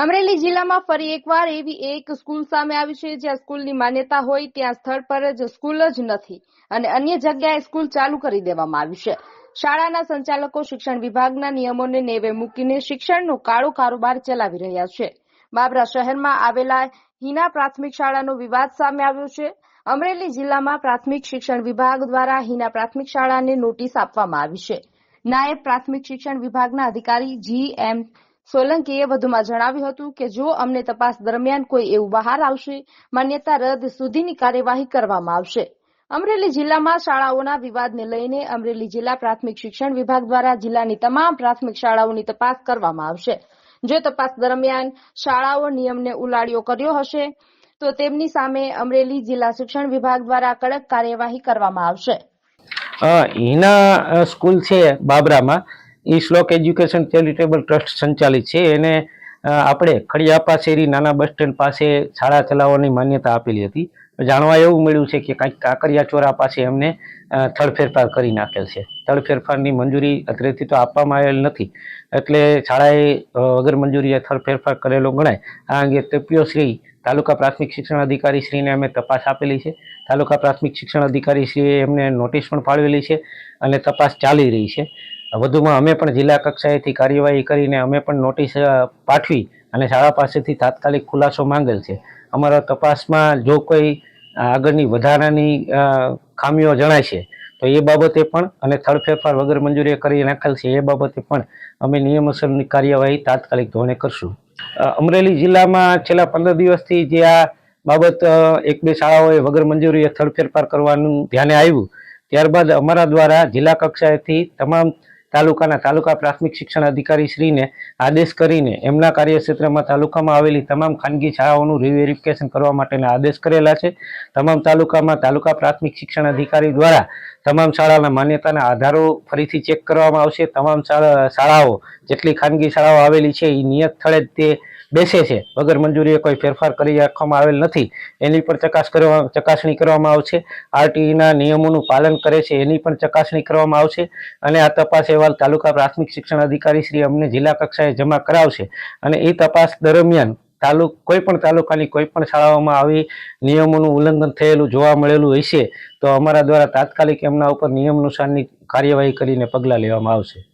અમરેલી જિલ્લામાં ફરી એકવાર એવી એક સ્કૂલ સામે આવી છે જ્યાં સ્કૂલની માન્યતા હોય ત્યાં સ્થળ પર જ સ્કૂલ જ નથી અને અન્ય જગ્યાએ સ્કૂલ ચાલુ કરી દેવામાં આવી છે. શાળાના સંચાલકો, શિક્ષણ વિભાગના નિયમોને નેવે મૂકીને શિક્ષણનો કાળો કારોબાર ચલાવી રહ્યા છે. બાબરા શહેરમાં આવેલા હિના પ્રાથમિક શાળાનો વિવાદ સામે આવ્યો છે. અમરેલી જિલ્લામાં પ્રાથમિક શિક્ષણ વિભાગ દ્વારા હિના પ્રાથમિક શાળાને નોટિસ આપવામાં આવી છે. નાયબ પ્રાથમિક શિક્ષણ વિભાગના અધિકારી જી એમ સોલંકીએ વધુમાં જણાવ્યું હતું કે જો અમને તપાસ દરમિયાન કોઈ એવું બહાર આવશે, માન્યતા રદ સુધીની કાર્યવાહી કરવામાં આવશે. અમરેલી જિલ્લામાં શાળાઓના વિવાદને લઈને અમરેલી જિલ્લા પ્રાથમિક શિક્ષણ વિભાગ દ્વારા જિલ્લાની તમામ પ્રાથમિક શાળાઓની તપાસ કરવામાં આવશે. જો તપાસ દરમિયાન શાળાઓ નિયમને ઉલાળ્યો કર્યો હશે, તો તેમની સામે અમરેલી જિલ્લા શિક્ષણ વિભાગ દ્વારા કડક કાર્યવાહી કરવામાં આવશે. હિના સ્કૂલ છે બાબરામાં. એ શ્લોક એજ્યુકેશન ચેરિટેબલ ટ્રસ્ટ સંચાલિત છે. એને આપણે ખડિયાપા શેરી નાના બસ સ્ટેન્ડ પાસે શાળા ચલાવવાની માન્યતા આપેલી હતી. જાણવા એવું મળ્યું છે કે કાંઈક કાંકરિયા ચોરા પાસે એમને થળ ફેરફાર કરી નાખેલ છે. થળ ફેરફારની મંજૂરી અત્રેથી તો આપવામાં આવેલ નથી. એટલે શાળાએ વગર મંજૂરીએ થળ ફેરફાર કરેલો ગણાય, આ અંગે તપીઓ શ્રી તાલુકા પ્રાથમિક શિક્ષણ અધિકારી શ્રીને અમે તપાસ આપેલી છે. તાલુકા પ્રાથમિક શિક્ષણ અધિકારી શ્રીએ એમને નોટિસ પણ ફાળવેલી છે અને તપાસ ચાલી રહી છે. વધુમાં અમે પણ જિલ્લા કક્ષાએથી કાર્યવાહી કરીને અમે પણ નોટિસ પાઠવી અને શાળા પાસેથી તાત્કાલિક ખુલાસો માંગેલ છે. અમારા તપાસમાં જો કોઈ આગળની વધારાની ખામીઓ જણાય છે, તો એ બાબતે પણ અને થર્ડ ફેરફાર વગર મંજૂરી કરી નાખેલ છે, એ બાબતે પણ અમે નિયમસરની કાર્યવાહી તાત્કાલિક ધોરણે કરશું. અમરેલી જિલ્લામાં છેલ્લા પંદર દિવસથી જે આ બાબત એક બે શાળાઓએ વગર મંજૂરીએ થર્ડ ફેરફાર કરવાનું ધ્યાને આવ્યું, ત્યારબાદ અમારા દ્વારા જિલ્લા કક્ષાએથી તમામ તાલુકાના તાલુકા પ્રાથમિક શિક્ષણ અધિકારી શ્રીને આદેશ કરીને એમના કાર્યક્ષેત્રમાં તાલુકામાં આવેલી તમામ ખાનગી શાળાઓનું રિવેરિફિકેશન કરવા માટેના આદેશ કરેલા છે. તમામ તાલુકામાં તાલુકા પ્રાથમિક શિક્ષણ અધિકારી દ્વારા તમામ શાળાના માન્યતાના આધારો ફરીથી ચેક કરવામાં આવશે. તમામ શાળા, શાળાઓ, જેટલી ખાનગી શાળાઓ આવેલી છે એ નિયત સ્થળે તે બેસે છે. વગર મંજૂરીએ કોઈ ફેરફાર કરી રાખવામાં આવેલ નથી. એની પણ ચકાસ કરવા, ચકાસણી કરવામાં આવશે. આરટીઈના નિયમોનું પાલન કરે છે, એની પણ ચકાસણી કરવામાં આવશે. અને આ તપાસ અહેવાલ તાલુકા પ્રાથમિક શિક્ષણ અધિકારી શ્રી અમને જિલ્લા કક્ષાએ જમા કરાવશે અને એ તપાસ દરમિયાન તાલુક કોઈ પણ તાલુકાની કોઈ પણ શાળાઓમાં આવી નિયમોનું ઉલ્લંઘન થયેલું જોવા મળેલું હશે તો અમારા દ્વારા તાત્કાલિક એમના ઉપર નિયમ અનુસારની કાર્યવાહી કરીને પગલાં લેવામાં આવશે.